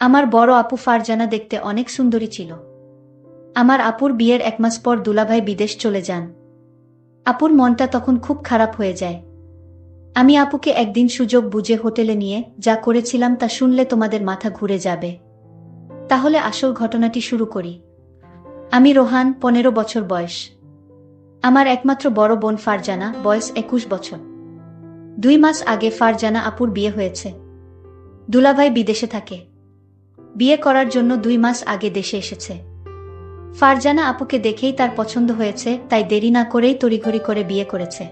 আমার বড় আপু ফারজানা দেখতে অনেক সুন্দরী ছিল। আমার আপুর বিয়ের এক মাস পর দুলাভাই বিদেশ চলে যান। আপুর মনটা তখন খুব খারাপ হয়ে যায়। আমি আপুকে একদিন সুযোগ বুঝে হোটেলে নিয়ে যা করেছিলাম তা শুনলে তোমাদের মাথা ঘুরে যাবে। তাহলে আসল ঘটনাটি শুরু করি। আমি রোহান, পনেরো বছর বয়স। আমার একমাত্র বড় বোন ফারজানা, বয়স একুশ বছর। দুই মাস আগে ফারজানা আপুর বিয়ে হয়েছে। দুলাভাই বিদেশে থাকে। বিয়ে করার জন্য দুই মাস আগে দেশে এসেছে। ফারজানা আপুকে দেখেই তার পছন্দ হয়েছে, তাই দেরি না করেই তড়িঘড়ি করে বিয়ে করেছে।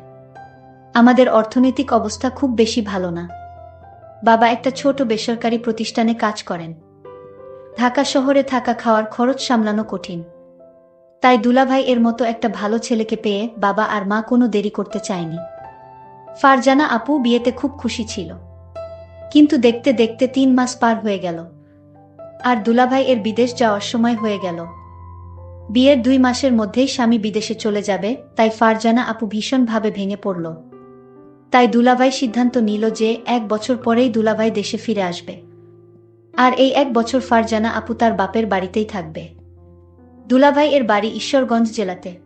আমাদের অর্থনৈতিক অবস্থা খুব বেশি ভালো না। বাবা একটা ছোট বেসরকারি প্রতিষ্ঠানে কাজ করেন। ঢাকা শহরে থাকা খাওয়ার খরচ সামলানো কঠিন। তাই দুলাভাই এর মতো একটা ভালো ছেলেকে পেয়ে বাবা আর মা কোনো দেরি করতে চায়নি। ফারজানা আপু বিয়েতে খুব খুশি ছিল। কিন্তু দেখতে দেখতে তিন মাস পার হয়ে গেল। আর দুলাভাই এর বিদেশ যাওয়ার সময় হয়ে গেল। বিয়ের দুই মাসের মধ্যেই স্বামী বিদেশে চলে যাবে, তাই ফারজানা আপু ভীষণভাবে ভেঙে পড়ল। তাই দুলাভাই সিদ্ধান্ত নিল যে এক বছর পরেই দুলাভাই দেশে ফিরে আসবে। আর এই এক বছর ফারজানা আপু তার বাপের বাড়িতেই থাকবে। দুলাভাই এর বাড়ি ঈশ্বরগঞ্জ জেলাতে।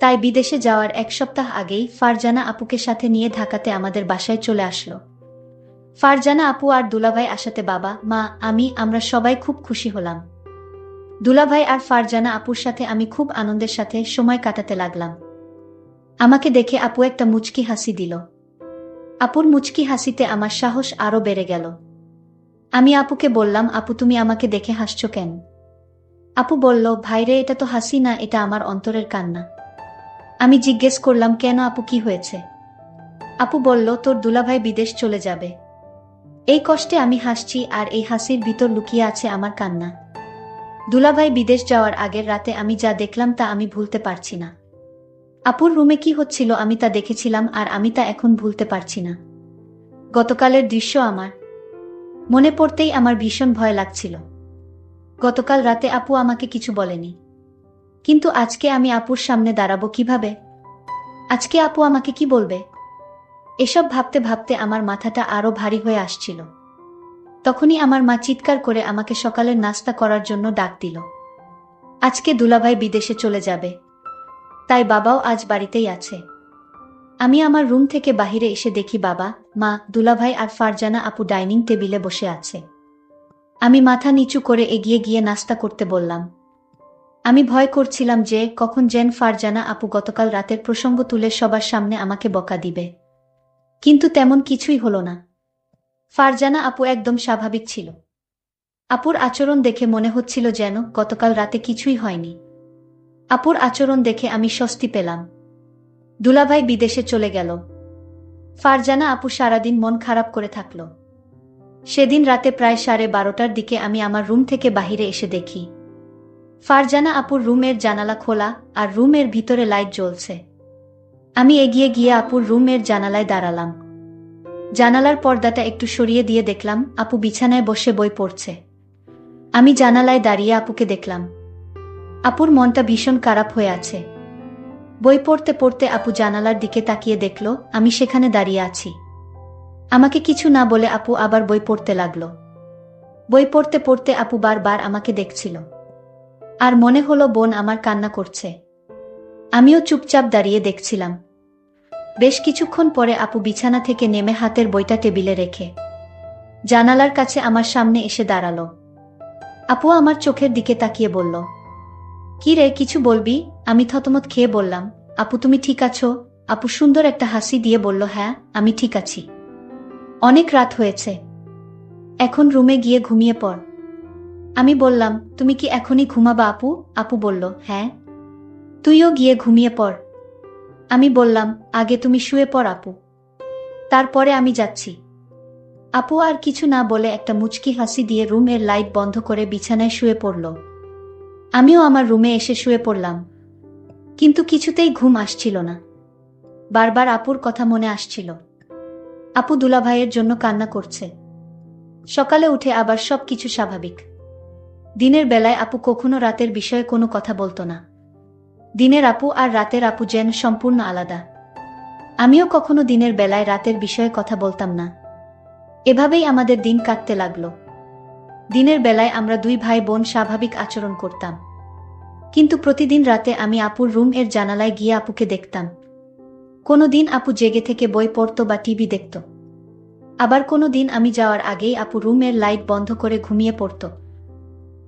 তাই বিদেশে যাওয়ার এক সপ্তাহ আগেই ফারজানা আপুকে সাথে নিয়ে ঢাকাতে আমাদের বাসায় চলে আসলো। ফারজানা আপু আর দুলাভাই আসাতে বাবা, মা, আমি, আমরা সবাই খুব খুশি হলাম। দুলাভাই আর ফারজানা আপুর সাথে আমি খুব আনন্দের সাথে সময় কাটাতে লাগলাম। আমাকে দেখে আপু একটা মুচকি হাসি দিল। আপুর মুচকি হাসিতে আমার সাহস আরও বেড়ে গেল। আমি আপুকে বললাম, আপু, তুমি আমাকে দেখে হাসছ কেন? আপু বলল ভাইরে এটা তো হাসি না, এটা আমার অন্তরের কান্না। আমি জিজ্ঞেস করলাম, কেন আপু, কি হয়েছে? আপু বলল, তোর দুলাভাই বিদেশ চলে যাবে। এই কষ্টে আমি হাসছি আর এই হাসির ভিতর লুকিয়ে আছে আমার কান্না। দুলাভাই বিদেশ যাওয়ার আগের রাতে আমি যা দেখলাম তা আমি ভুলতে পারছি না। আপুর রুমে কি হচ্ছিল আমি তা দেখেছিলাম আর আমি তা এখন ভুলতে পারছি না। গতকালের দৃশ্য আমার। মনে পড়তেই আমার ভীষণ ভয় লাগছিল। গতকাল রাতে আপু আমাকে কিছু বলেনি। কিন্তু আজকে আমি আপুর সামনে দাঁড়াবো কীভাবে? আজকে আপু আমাকে কি বলবে? এসব ভাবতে ভাবতে আমার মাথাটা আরও ভারী হয়ে আসছিল। তখনই আমার মা চিৎকার করে আমাকে সকালের নাস্তা করার জন্য ডাক দিল। আজকে দুলাভাই বিদেশে চলে যাবে। তাই বাবাও আজ বাড়িতেই আছে। আমি আমার রুম থেকে বাহিরে এসে দেখি বাবা, মা, দুলাভাই আর ফারজানা আপু ডাইনিং টেবিলে বসে আছে। আমি মাথা নিচু করে এগিয়ে গিয়ে নাস্তা করতে বললাম। আমি ভয় করছিলাম যে কখন জেন ফারজানা আপু গতকাল রাতের প্রসঙ্গ তুলে সবার সামনে আমাকে বকা দিবে। কিন্তু তেমন কিছুই হলো না। ফারজানা আপু একদম স্বাভাবিক ছিল। আপুর আচরণ দেখে মনে হচ্ছিল যেন গতকাল রাতে কিছুই হয়নি। আপুর আচরণ দেখে আমি স্বস্তি পেলাম। দুলাভাই বিদেশে চলে গেল। ফারজানা আপু সারাদিন মন খারাপ করে থাকল। সেদিন রাতে প্রায় সাড়ে বারোটার দিকে আমি আমার রুম থেকে বাহিরে এসে দেখি। ফারজানা আপুর রুমের জানালা খোলা আর রুমের ভিতরে লাইট জ্বলছে। আমি এগিয়ে গিয়ে আপুর রুমের জানালায় দাঁড়ালাম। জানালার পর্দাটা একটু সরিয়ে দিয়ে দেখলাম আপু বিছানায় বসে বই পড়ছে। আমি জানালায় দাঁড়িয়ে আপুকে দেখলাম। আপুর মনটা ভীষণ খারাপ হয়ে আছে। বই পড়তে পড়তে আপু জানালার দিকে তাকিয়ে দেখল, আমি সেখানে দাঁড়িয়ে আছি। আমাকে কিছু না বলে আপু আবার বই পড়তে লাগল। বই পড়তে পড়তে আপু বারবার আমাকে দেখছিল। আর মনে হলো বোন আমার কান্না করছে। আমিও চুপচাপ দাঁড়িয়ে দেখছিলাম। বেশ কিছুক্ষণ পরে আপু বিছানা থেকে নেমে হাতের বইটা টেবিলে রেখে জানালার কাছে আমার সামনে এসে দাঁড়াল। আপু আমার চোখের দিকে তাকিয়ে বলল, কি রে, কিছু বলবি? আমি থতমত খেয়ে বললাম, আপু তুমি ঠিক আছো? আপু সুন্দর একটা হাসি দিয়ে বলল হ্যাঁ আমি ঠিক আছি। অনেক রাত হয়েছে। এখন রুমে গিয়ে ঘুমিয়ে পড়। আমি বললাম, তুমি কি এখনই ঘুমাবা আপু? আপু বলল হ্যাঁ। তুইও গিয়ে ঘুমিয়ে পড়। আমি বললাম, আগে তুমি শুয়ে পড় আপু। তারপরে আমি যাচ্ছি। আপু আর কিছু না বলে একটা মুচকি হাসি দিয়ে রুমের লাইট বন্ধ করে বিছানায় শুয়ে পড়ল। আমিও আমার রুমে এসে শুয়ে পড়লাম। কিন্তু কিছুতেই ঘুম আসছিল না। বারবার আপুর কথা মনে আসছিল। আপু দুলাভাইয়ের জন্য কান্না করছে। সকালে উঠে আবার সব কিছু স্বাভাবিক। দিনের বেলায় আপু কখনো রাতের বিষয়ে কোনো কথা বলতো না। দিনের আপু আর রাতের আপু যেন সম্পূর্ণ আলাদা। আমিও কখনো দিনের বেলায় রাতের বিষয়ে কথা বলতাম না। এভাবেই আমাদের দিন কাটতে লাগল। দিনের বেলায় আমরা দুই ভাই বোন স্বাভাবিক আচরণ করতাম। কিন্তু প্রতিদিন রাতে আমি আপুর রুম এর জানালায় গিয়ে আপুকে দেখতাম। কোনো দিন আপু জেগে থেকে বই পড়তো বা টিভি দেখত। আবার কোনো দিন আমি যাওয়ার আগেই আপু রুমের লাইট বন্ধ করে ঘুমিয়ে পড়তো।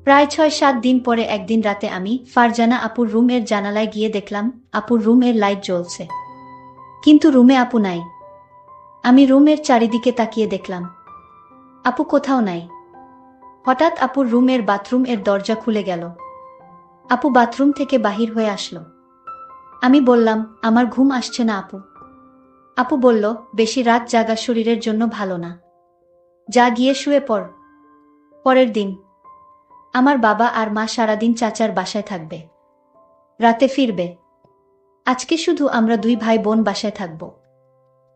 প্রায় ছয় সাত দিন পরে একদিন রাতে আমি ফারজানা আপুর রুমের জানালায় গিয়ে দেখলাম, আপুর রুমের লাইট জ্বলছে। কিন্তু রুমে আপু নাই। আমি রুমের চারিদিকে তাকিয়ে দেখলাম। আপু কোথাও নাই। হঠাৎ আপুর রুমের বাথরুম এর দরজা খুলে গেল। আপু বাথরুম থেকে বাহির হয়ে আসলো। আমি বললাম, আমার ঘুম আসছে না, আপু। আপু বলল, বেশি রাত জাগা শরীরের জন্য ভালো না। যা গিয়ে শুয়ে পড়। পরের দিন। আমার বাবা আর মা সারাদিন চাচার বাসায় থাকবে। রাতে ফিরবে। আজকে শুধু আমরা দুই ভাই বোন বাসায় থাকব।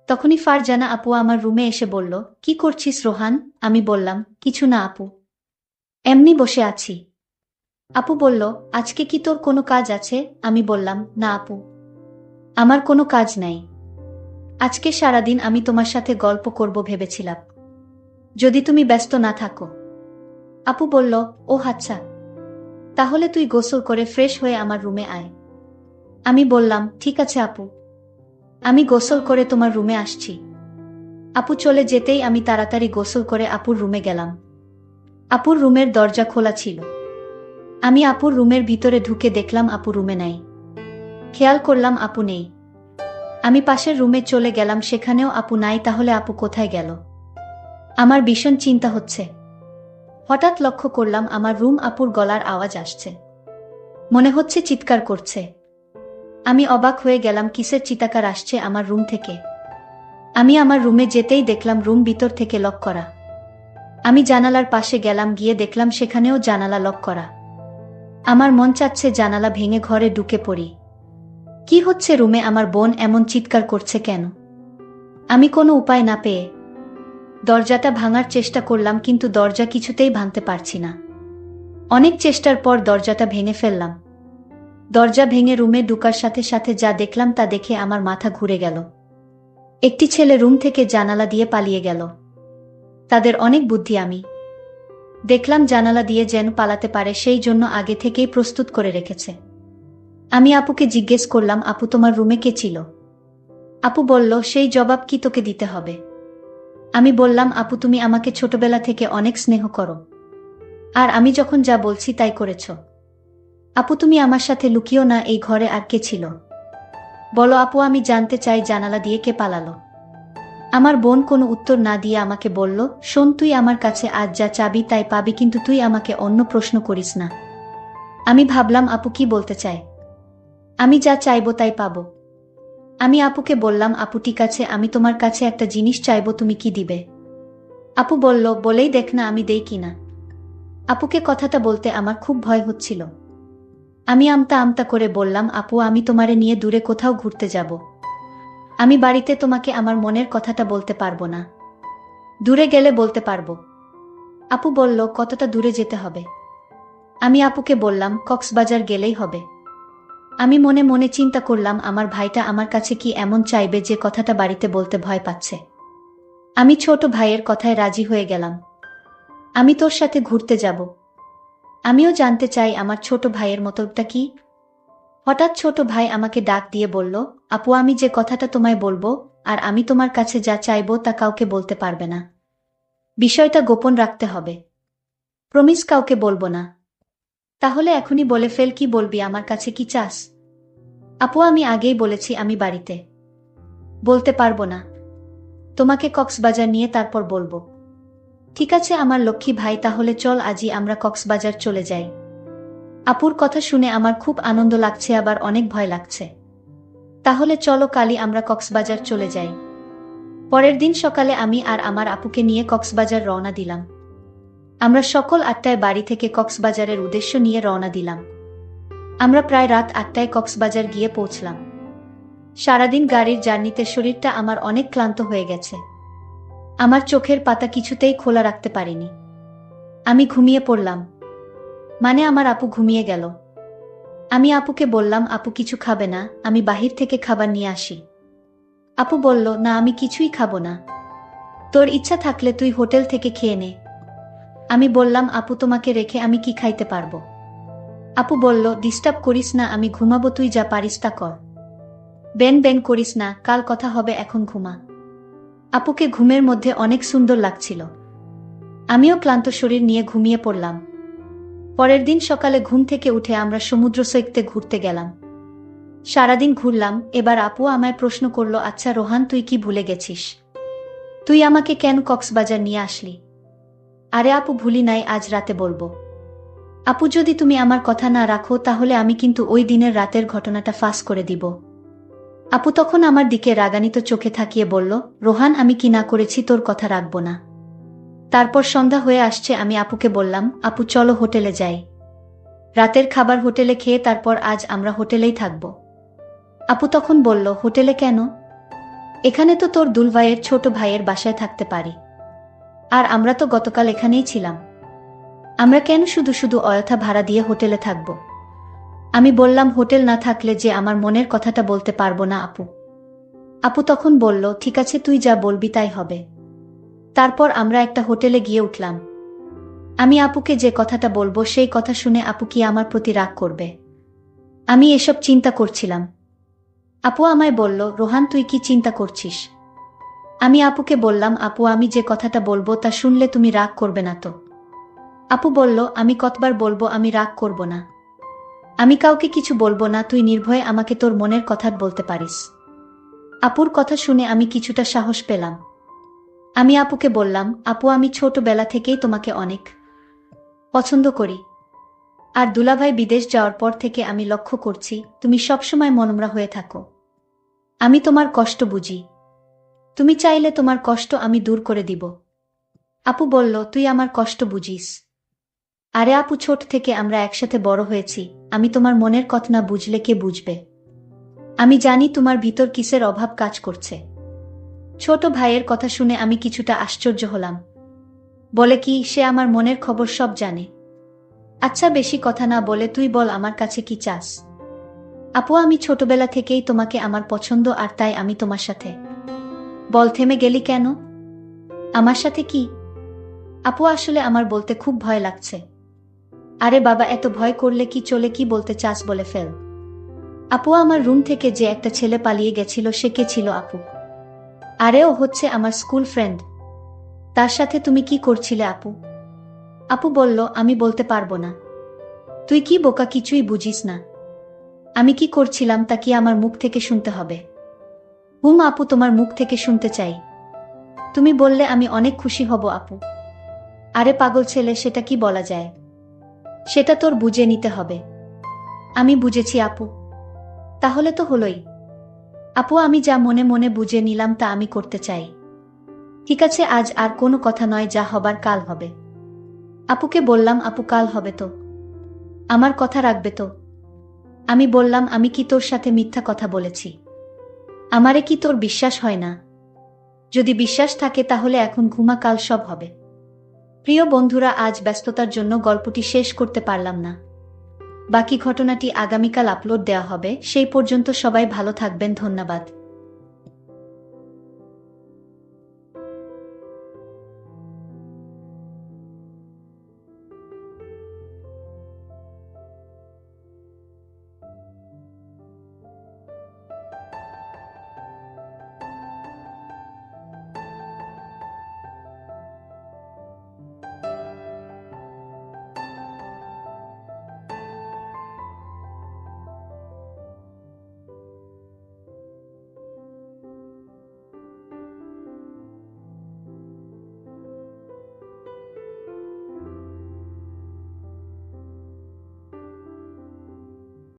তখনই ফারজানা আপু আমার রুমে এসে বলল, কি করছিস রোহান? আমি বললাম, কিছু না আপু। এমনি বসে আছি। আপু বলল, আজকে কি তোর কোনো কাজ আছে? আমি বললাম, না আপু। আমার কোনো কাজ নাই। আজকে সারাদিন আমি তোমার সাথে গল্প করব ভেবেছিলাম। যদি তুমি ব্যস্ত না থাকো। আপু বলল, ও আচ্ছা। তাহলে তুই গোসল করে ফ্রেশ হয়ে আমার রুমে আয়। আমি বললাম, ঠিক আছে আপু। আমি গোসল করে তোমার রুমে আসছি। আপু চলে যেতেই আমি তাড়াতাড়ি গোসল করে আপুর রুমে গেলাম। আপুর রুমের দরজা খোলা ছিল। আমি আপুর রুমের ভিতরে ঢুকে দেখলাম আপু রুমে নাই। খেয়াল করলাম আপু নেই। আমি পাশের রুমে চলে গেলাম, সেখানেও আপু নাই, তাহলে আপু কোথায় গেল? আমার ভীষণ চিন্তা হচ্ছে। হঠাৎ লক্ষ্য করলাম আমার রুম আপুর গলার আওয়াজ আসছে। মনে হচ্ছে চিৎকার করছে। আমি অবাক হয়ে গেলাম, কিসের চিতাকার আসছে আমার রুম থেকে। আমি আমার রুমে যেতেই দেখলাম রুম ভিতর থেকে লক করা। আমি জানালার পাশে গেলাম, গিয়ে দেখলাম সেখানেও জানালা লক করা। আমার মন চাচ্ছে জানালা ভেঙে ঘরে ঢুকে পড়ি। কি হচ্ছে রুমে আমার বোন এমন চিৎকার করছে কেন? আমি কোনো উপায় না পেয়ে দরজাটা ভাঙার চেষ্টা করলাম, কিন্তু দরজা কিছুতেই ভাঙতে পারছি না। অনেক চেষ্টার পর দরজাটা ভেঙে ফেললাম। দরজা ভেঙে রুমে ঢুকার সাথে সাথে যা দেখলাম তা দেখে আমার মাথা ঘুরে গেল। একটি ছেলে রুম থেকে জানালা দিয়ে পালিয়ে গেল। তাদের অনেক বুদ্ধি আমি। দেখলাম জানালা দিয়ে যেন পালাতে পারে, সেই জন্য আগে থেকেই প্রস্তুত করে রেখেছে। আমি আপুকে জিজ্ঞেস করলাম, আপু, তোমার রুমে কে ছিল? আপু বলল, সেই জবাব কি তোকে দিতে হবে? আমি বললাম, আপু, তুমি আমাকে ছোটবেলা থেকে অনেক স্নেহ করো। আর আমি যখন যা বলছি তাই করেছ। আপু, তুমি আমার সাথে লুকিও না, এই ঘরে আর কে ছিল? বলো, আপু, আমি জানতে চাই জানালা দিয়ে কে পালালো। আমার বোন কোনো উত্তর না দিয়ে আমাকে বলল, শোন, তুই আমার কাছে আজ যা চাবি তাই পাবি, কিন্তু তুই আমাকে অন্য প্রশ্ন করিস না। আমি ভাবলাম, আপু, কি বলতে চায়? আমি যা চাইব তাই পাবো। আমি আপুকে বললাম, আপু, ঠিক আছে, আমি তোমার কাছে একটা জিনিস চাইব, তুমি কি দিবে? আপু বলল, বলেই দেখ না, আমি দেই কিনা। আপুকে কথাটা বলতে আমার খুব ভয় হচ্ছিল। আমি আমতা আমতা করে বললাম, আপু, আমি তোমারে নিয়ে দূরে কোথাও ঘুরতে যাব। আমি বাড়িতে তোমাকে আমার মনের কথাটা বলতে পারব না। দূরে গেলে বলতে পারব। আপু বলল, কতটা দূরে যেতে হবে? আমি আপুকে বললাম, কক্সবাজার গেলেই হবে। আমি মনে মনে চিন্তা করলাম, আমার ভাইটা আমার কাছে কি এমন চাইবে যে কথাটা বাড়িতে বলতে ভয় পাচ্ছে। আমি ছোট ভাইয়ের কথায় রাজি হয়ে গেলাম। আমি তোর সাথে ঘুরতে যাব। আমিও জানতে চাই আমার ছোট ভাইয়ের মতোটা কি। হঠাৎ ছোট ভাই আমাকে ডাক দিয়ে বলল, আপু, আমি যে কথাটা তোমায় বলব আর আমি তোমার কাছে যা চাইব তা কাউকে বলতে পারবে না। বিষয়টা গোপন রাখতে হবে। প্রমিস কাউকে বলব না। তাহলে এখনই বলে ফেল কি বলবি আমার কাছে কি চাস? আপু, আমি আগেই বলেছি আমি বাড়িতে। বলতে পারব না। তোমাকে কক্সবাজার নিয়ে তারপর বলব। ঠিক আছে আমার লক্ষ্মী ভাই, তাহলে চল আজই আমরা কক্সবাজার চলে যাই। আপুর কথা শুনে আমার খুব আনন্দ লাগছে, আবার অনেক ভয় লাগছে। তাহলে চলো কালই আমরা কক্সবাজার চলে যাই। পরের দিন সকালে আমি আর আমার আপুকে নিয়ে কক্সবাজার রওনা দিলাম। আমরা সকল আটটায় বাড়ি থেকে কক্সবাজারের উদ্দেশ্য নিয়ে রওনা দিলাম। আমরা প্রায় রাত আটটায় কক্সবাজার গিয়ে পৌঁছলাম। সারাদিন গাড়ির জার্নিতে শরীরটা আমার অনেক ক্লান্ত হয়ে গেছে। আমার চোখের পাতা কিছুতেই খোলা রাখতে পারিনি। আমি ঘুমিয়ে পড়লাম। মানে আমার আপু ঘুমিয়ে গেল। আমি আপুকে বললাম, আপু কিছু খাবে না, আমি বাহির থেকে খাবার নিয়ে আসি। আপু বলল, না, আমি কিছুই খাব না। তোর ইচ্ছা থাকলে তুই হোটেল থেকে খেয়ে নে। আমি বললাম, আপু, তোমাকে রেখে আমি কি খাইতে পারব? আপু বলল, ডিস্টার্ব করিস না, আমি ঘুমাবো, তুই যা পারিস তা কর। বেন বেন করিস না, কাল কথা হবে, এখন ঘুমা। আপুকে ঘুমের মধ্যে অনেক সুন্দর লাগছিল। আমিও ক্লান্ত শরীর নিয়ে ঘুমিয়ে পড়লাম। পরের দিন সকালে ঘুম থেকে উঠে আমরা সমুদ্র সৈকতে ঘুরতে গেলাম। সারাদিন ঘুরলাম, এবার আপু আমায় প্রশ্ন করল আচ্ছা রোহান, তুই কি ভুলে গেছিস? তুই আমাকে কেন কক্সবাজার নিয়ে আসলি? আরে আপু ভুলি নাই, আজ রাতে বলব। আপু যদি তুমি আমার কথা না রাখো, তাহলে আমি কিন্তু ওই দিনের রাতের ঘটনাটা ফাঁস করে দিব। আপু তখন আমার দিকে রাগানিত চোখে থাকিয়ে বলল, রোহান, আমি কি না করেছি তোর কথা রাখব না? তারপর সন্ধ্যা হয়ে আসছে, আমি আপুকে বললাম, আপু, চলো হোটেলে যাই। রাতের খাবার হোটেলে খেয়ে তারপর আজ আমরা হোটেলেই থাকব। আপু তখন বলল, হোটেলে কেন? এখানে তো তোর দুলভাইয়ের ছোট ভাইয়ের বাসায় থাকতে পারি। আর আমরা তো গতকাল এখানেই ছিলাম। আমরা কেন শুধু শুধু অযথা ভাড়া দিয়ে হোটেলে থাকব? আমি বললাম, হোটেল না থাকলে যে আমার মনের কথাটা বলতে পারব না আপু। আপু তখন বলল, ঠিক আছে, তুই যা বলবি তাই হবে। তারপর আমরা একটা হোটেলে গিয়ে উঠলাম। আমি আপুকে যে কথাটা বলব, সেই কথা শুনে আপু কি আমার প্রতি রাগ করবে? আমি এসব চিন্তা করছিলাম। আপু আমায় বলল, রোহান, তুই কি চিন্তা করছিস? আমি আপুকে বললাম, আপু, আমি যে কথাটা বলব তা শুনলে তুমি রাগ করবে না তো? আপু বলল, আমি কতবার বলব, আমি রাগ করব না। আমি কাউকে কিছু বলব না, তুই নির্ভয়ে আমাকে তোর মনের কথা বলতে পারিস। আপুর কথা শুনে আমি কিছুটা সাহস পেলাম। আমি আপুকে বললাম, আপু, আমি ছোটবেলা থেকেই তোমাকে অনেক পছন্দ করি। আর দুলাভাই বিদেশ যাওয়ার পর থেকে আমি লক্ষ্য করছি, তুমি সবসময় মনমরা হয়ে থাকো। আমি তোমার কষ্ট বুঝি। তুমি চাইলে তোমার কষ্ট আমি দূর করে দিব। আপু বলল, তুই আমার কষ্ট বুঝিস। আরে আপু, ছোট থেকে আমরা একসাথে বড় হয়েছি। আমি তোমার মনের কথা না বুঝলে কে বুঝবে? আমি জানি তোমার ভিতর কিসের অভাব কাজ করছে। ছোট ভাইয়ের কথা শুনে আমি কিছুটা আশ্চর্য হলাম। বলে, কি, সে আমার মনের খবর সব জানে। আচ্ছা বেশি কথা না বলে তুই বল আমার কাছে কি চাস? আপু, আমি ছোটবেলা থেকেই তোমাকে আমার পছন্দ আর তাই আমি তোমার সাথে বল থেমে গেলি কেন? আমার সাথে কি? আপু, আসলে আমার বলতে খুব ভয় লাগছে। আরে বাবা, এত ভয় করলে কি চলে কি বলতে চাস বলে ফেল। আপু, আমার রুম থেকে যে একটা ছেলে পালিয়ে গেছিল, সে কে ছিল আপু? আরে ও হচ্ছে আমার স্কুল ফ্রেন্ড। তার সাথে তুমি কি করছিলে আপু? আপু বলল, আমি বলতে পারব না। তুই কি বোকা কিছুই বুঝিস না। আমি কি করছিলাম তা কি আমার মুখ থেকে শুনতে হবে? হুম আপু তোমার মুখ থেকে শুনতে চাই। তুমি বললে আমি অনেক খুশি হব আপু। আরে পাগল ছেলে, সেটা কি বলা যায়? সেটা তোর বুঝে নিতে হবে। আমি বুঝেছি আপু। তাহলে তো হলোই। আপু, আমি যা মনে মনে বুঝে নিলাম তা আমি করতে চাই। ঠিক আছে, আজ আর কোনো কথা নয়, যা হবার কাল হবে। আপুকে বললাম, আপু, কাল হবে তো। আমার কথা রাখবে তো। আমি বললাম, আমি কি তোর সাথে মিথ্যা কথা বলেছি? আমারে কি তোর বিশ্বাস হয় না? যদি বিশ্বাস থাকে তাহলে এখন ঘুমা কাল সব হবে। প্রিয় বন্ধুরা, আজ ব্যস্ততার জন্য গল্পটি শেষ করতে পারলাম না। বাকি ঘটনাটি আগামীকাল আপলোড দেওয়া হবে। সেই পর্যন্ত সবাই ভালো থাকবেন। ধন্যবাদ।